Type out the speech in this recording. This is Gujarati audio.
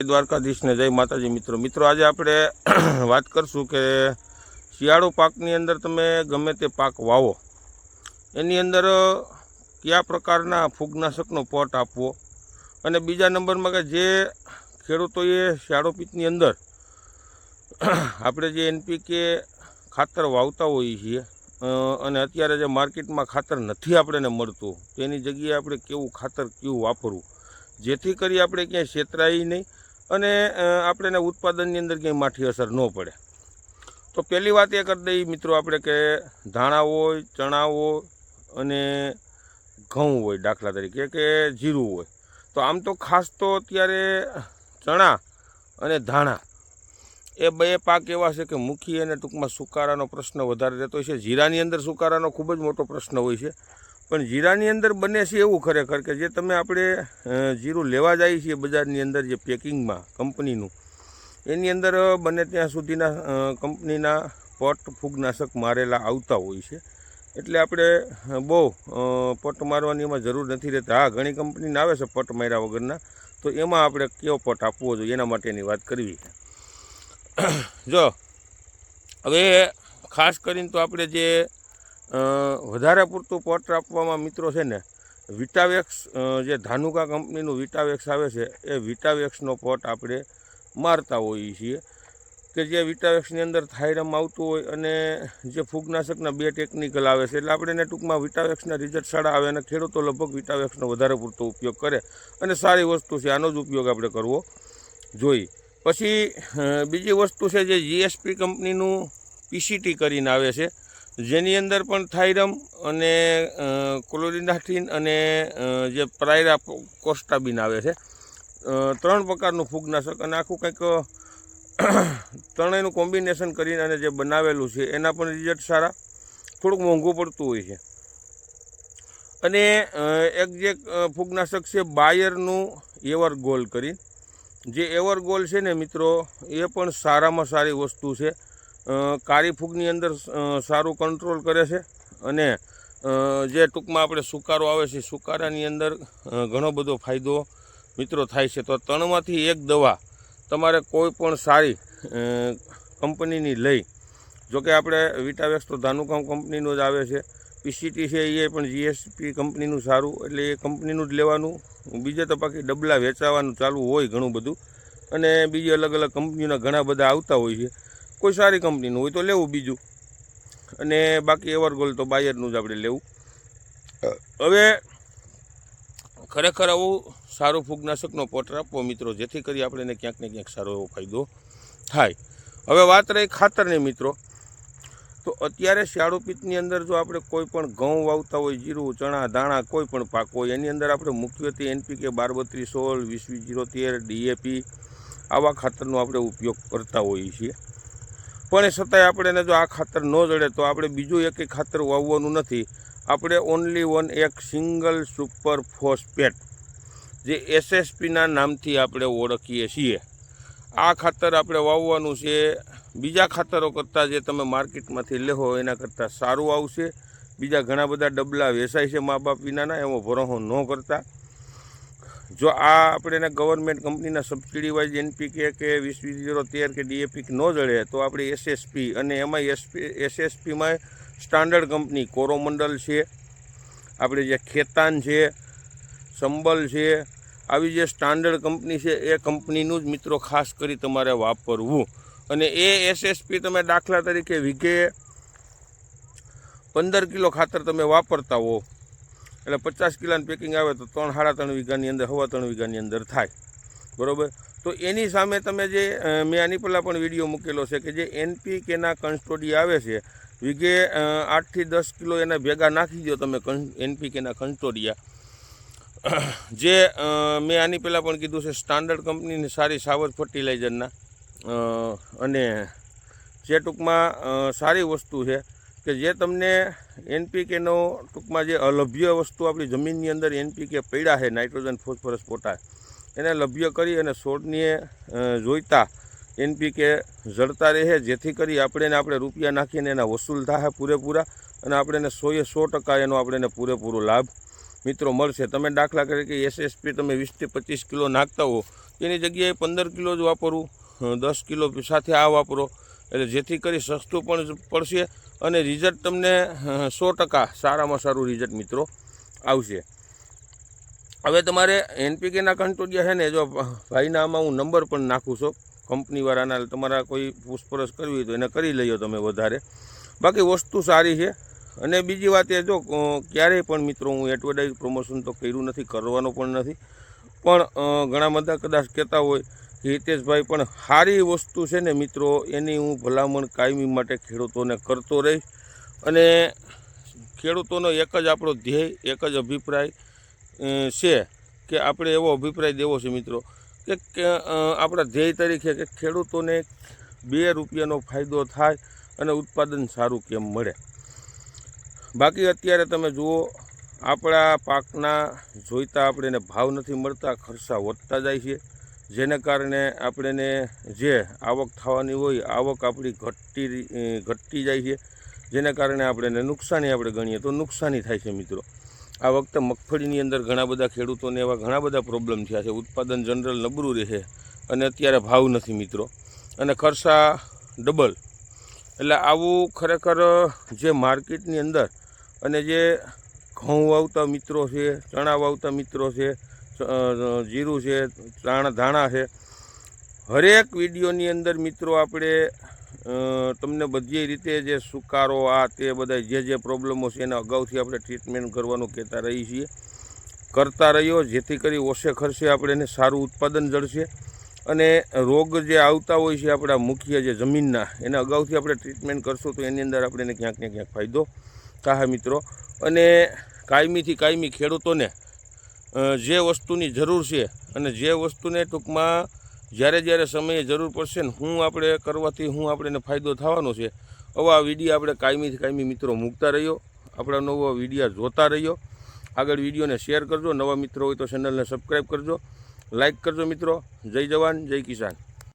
દ્વારકાધીશને જય માતાજી મિત્રો. મિત્રો, આજે આપણે વાત કરશું કે શિયાળુ પાકની અંદર તમે ગમે તે પાક વાવો, એની અંદર કયા પ્રકારના ફૂગનાશકનો પોટ આપવો અને બીજા નંબરમાં કે જે ખેડૂતોએ શિયાળુ પીતની અંદર આપણે જે એનપીકે ખાતર વાવતા હોઈએ છીએ અને અત્યારે જે માર્કેટમાં ખાતર નથી આપણને મળતું, તેની જગ્યાએ આપણે કેવું ખાતર, કેવું વાપરવું, જેથી કરી આપણે ક્યાંય છેતરાય નહીં અને આપણે એના ઉત્પાદનની અંદર ક્યાંય માઠી અસર ન પડે. તો પહેલી વાત એ કરી દઈએ મિત્રો આપણે કે ધાણા હોય, ચણા હોય અને ઘઉં હોય દાખલા તરીકે કે જીરું હોય. તો આમ તો ખાસ તો અત્યારે ચણા અને ધાણા એ બે પાક એવા છે કે મુખી અને ટૂંકમાં સુકારાનો પ્રશ્ન વધારે રહેતો હોય છે. જીરાની અંદર સુકારાનો ખૂબ જ મોટો પ્રશ્ન હોય છે. પણ જીરાની અંદર બને છે એવું ખરેખર કે જે તમે આપણે જીરું લેવા જઈએ છીએ બજારની અંદર જે પેકિંગમાં કંપનીનું, એની અંદર બને ત્યાં સુધીના કંપનીના પટ ફૂગનાશક મારેલા આવતા હોય છે. એટલે આપણે બહુ પટ મારવાની એમાં જરૂર નથી રહેતી. હા, ઘણી કંપનીના આવે છે પટ માર્યા વગરના, તો એમાં આપણે કયો પટ આપવો જોઈએ એના માટેની વાત કરવી છે. જો, હવે ખાસ કરીને તો આપણે જે વધારે પૂરતું પટ આપવામાં મિત્રો છે ને વિટાવેક્સ જે ધાનુકા કંપનીનું વિટાવેક્સ આવે છે, એ વિટાવેક્સનો પટ આપણે મારતા હોઈએ છીએ. કે જે વિટાવેક્સની અંદર થાઇરમ આવતું હોય અને જે ફૂગનાશકના બે ટેકનિકલ આવે છે, એટલે આપણે એને ટૂંકમાં વિટાવેક્સના રિઝલ્ટ સારા આવે અને ખેડૂતો લગભગ વિટાવેક્સનો વધારે પૂરતો ઉપયોગ કરે અને સારી વસ્તુ છે, આનો જ ઉપયોગ આપણે કરવો જોઈએ. પછી બીજી વસ્તુ છે જે જીએસપી કંપનીનું પીસીટી કરીને આવે છે જેની અંદર પણ થાઇરમ અને ક્લોરિનાથિન અને જે પ્રાયરા કોસ્ટાબિન આવે છે ત્રણ પ્રકારનું ફૂગનાશક અને આખું કંઈક ત્રણેયનું કોમ્બિનેશન કરીને અને જે બનાવેલું છે, એના પણ રિઝલ્ટ સારા, થોડુંક મોંઘું પડતું હોય છે. અને એક જે ફૂગનાશક છે બાયરનું એવર ગોલ કરી જે એવર ગોલ છે ને મિત્રો, એ પણ સારામાં સારી વસ્તુ છે. કાળી ફૂગની અંદર સારું કંટ્રોલ કરે છે અને જે ટૂંકમાં આપણે સુકારો આવે છે, સુકારાની અંદર ઘણો બધો ફાયદો મિત્રો થાય છે. તો ત્રણમાંથી એક દવા તમારે કોઈ પણ સારી કંપનીની લઈ, જોકે આપણે વિટાવેક્સ તો ધાનુકામ કંપનીનો જ આવે છે પીસીટી છે એ પણ જીએસપી કંપનીનું સારું, એટલે એ કંપનીનું જ લેવાનું, બીજે તો બાકી ડબલા વેચાવાનું ચાલુ હોય ઘણું બધું, અને બીજી અલગ અલગ કંપનીના ઘણા બધા આવતા હોય છે. કોઈ સારી કંપનીનું હોય તો લેવું બીજું. અને બાકી એવરગોલ તો બાયરનું જ આપણે લેવું. હવે ખરેખર આવું સારું ફૂગનાશકનો પોટર આપવો મિત્રો, જેથી કરી આપણે ક્યાંક ને ક્યાંક સારો એવો ફાયદો થાય. હવે વાત રહી ખાતરની મિત્રો, તો અત્યારે શિયાળુ પિત્તની અંદર જો આપણે કોઈ પણ ઘઉં વાવતા હોય, જીરું, ચણા દાણા કોઈ પણ પાક હોય, એની અંદર આપણે મુખ્યત્વે એનપીકે બાર બત્રીસ સોળ, વીસ વીસ, જીરો, તેર ડીએપી આવા ખાતરનો આપણે ઉપયોગ કરતા હોઈએ છીએ. પણ એ છતાંય આપણે એને જો આ ખાતર ન જડે તો આપણે બીજું એક ખાતર વાવવાનું નથી. આપણે ઓનલી વન એક સિંગલ સુપર ફોસ્ફેટ જે એસએસપીના નામથી આપણે ઓળખીએ છીએ. આ ખાતર આપણે વાવવાનું છે. બીજા ખાતરો કરતાં જે તમે માર્કેટમાંથી લેહો એના કરતાં સારું આવશે. બીજા ઘણા બધા ડબલા વેચાય છે મા બાપ વિનાના, એમાં ભરોહો ન કરતા. જો આ આપણે એને ગવર્મેન્ટ કંપનીના સબસિડી વાઇઝ એનપીકે કે વીસ વીસ જીરો તેર કે ડીએપી ન જડે, તો આપણે એસએસપી અને એમાં એસપી એસએસપીમાં સ્ટાન્ડર્ડ કંપની કોરોમંડલ છે, આપણે જે ખેતાન છે, સંબલ છે, આવી જે સ્ટાન્ડર્ડ કંપની છે, એ કંપનીનું જ મિત્રો ખાસ કરી તમારે વાપરવું. અને એ એસએસપી તમે દાખલા તરીકે વીઘે પંદર કિલો ખાતર તમે વાપરતા હો એટલે પચાસ કિલાનું પેકિંગ આવે તો ત્રણ સાડા ત્રણ વીઘાની અંદર, હવા ત્રણ વીઘાની અંદર થાય. બરાબર? તો એની સામે તમે જે મેં આની પહેલાં પણ વીડિયો મૂકેલો છે કે જે એનપીકેના કન્સ્ટોડી આવે છે, વીઘે આઠથી દસ કિલો એના ભેગા નાખી દો તમે એનપીકેના કંસ્ટોડિયા જે મેં આની પહેલાં પણ કીધું છે સ્ટાન્ડર્ડ કંપનીની સારી સાવર ફર્ટિલાઇઝરના અને જે ટૂંકમાં સારી વસ્તુ છે. કે જે તમને એનપીકેનો ટૂંકમાં જે અલભ્ય વસ્તુ આપણી જમીનની અંદર એનપીકે પડ્યા છે, નાઇટ્રોજન, ફોસ્ફરસ, પોટાશ, એને લભ્ય કરી અને છોડને જોઈતા એનપીકે જડતા રહે, જેથી કરી આપણે એને આપણે રૂપિયા નાખીને એના વસૂલ થાય પૂરેપૂરા અને આપણે એને સોએ સો ટકા એનો આપણે એને પૂરેપૂરો લાભ મિત્રો મળશે. તમે દાખલા તરીકે એસએસપી તમે વીસથી પચીસ કિલો નાખતા હો તેની જગ્યાએ પંદર કિલો જ વાપરવું દસ કિલો સાથે આ વાપરો એટલે જેથી કરી સસ્તું પણ પડશે અને રિઝલ્ટ તમને સો ટકા સારામાં સારું રિઝલ્ટ મિત્રો આવશે. હવે તમારે એનપીકેના કંટોડિયા છે ને, જો ભાઈના આમાં હું નંબર પણ નાખું છું કંપનીવાળાના તમારા કોઈ પૂછપરછ કરવી હોય તો એને કરી લઈઓ તમે વધારે. બાકી વસ્તુ સારી છે. અને બીજી વાત એ જો ક્યારેય પણ મિત્રો હું એડવર્ટાઇઝ પ્રમોશન તો કર્યું નથી, કરવાનો પણ નથી. પણ ઘણા બધા કદાચ કહેતા હોય હિતેશભાઈ પણ સારી વસ્તુ છે ને મિત્રો, એની હું ભલામણ કાયમી માટે ખેડૂતોને કરતો રહીશ. અને ખેડૂતોનો એક જ આપણો ધ્યેય, એક જ અભિપ્રાય છે કે આપણે એવો અભિપ્રાય દેવો છે મિત્રો કે આપણા ધ્યેય તરીકે કે ખેડૂતોને બે રૂપિયાનો ફાયદો થાય અને ઉત્પાદન સારું કેમ મળે. બાકી અત્યારે તમે જુઓ, આપણા પાકના જોઈતા આપણે એને ભાવ નથી મળતા, ખર્ચા વધતા જાય છે. જેને કારણે આપણને જે આવક થવાની હોય, આવક આપણી ઘટતી ઘટતી જાય છે. જેને કારણે આપણે નુકસાની આપણે ગણીએ. તો નુકસાની થાય છે મિત્રો. આ વખતે મગફળીની અંદર ઘણા બધા ખેડૂતોને એવા ઘણા બધા પ્રોબ્લેમ થયા છે. ઉત્પાદન જનરલ નબળું રહે અને અત્યારે ભાવ નથી મિત્રો. અને ખર્ચા ડબલ એટલે આવું ખરેખર જે માર્કેટની અંદર અને જે ઘઉં વાવતા મિત્રો છે, ચણા વાવતા મિત્રો છે જીરું છે, ધાણા ધાણા છે. હરેક વિડીયોની અંદર મિત્રો આપણે તમને બધી રીતે જે સુકારો, આ તે બધા જે જે પ્રોબ્લેમો છે એના અગાઉથી આપણે ટ્રીટમેન્ટ કરવાનું કહેતા રહીએ છીએ. કરતા રહ્યો જેથી કરી ઓછે ખર્ચે આપણે એને સારું ઉત્પાદન જળશે. અને રોગ જે આવતા હોય છે આપણા મુખ્ય જે જમીનના, એને અગાઉથી આપણે ટ્રીટમેન્ટ કરશું તો એની અંદર આપણે ક્યાંક ને ક્યાંક ફાયદો થાય મિત્રો. અને કાયમીથી કાયમી ખેડૂતોને જે વસ્તુની જરૂર છે અને જે વસ્તુને ટૂંકમાં જ્યારે જ્યારે સમયે જરૂર પડશે ને હું આપણે કરવાથી હું આપણે એને ફાયદો થવાનો છે. આવા વીડિયો આપણે કાયમીથી કાયમી મિત્રો મૂકતા રહ્યો આપણા નવો વીડિયો જોતા રહ્યો આગળ વિડીયોને શેર કરજો. નવા મિત્રો હોય તો ચેનલને સબસ્ક્રાઈબ કરજો. લાઈક કરજો મિત્રો. જય જવાન, જય કિસાન.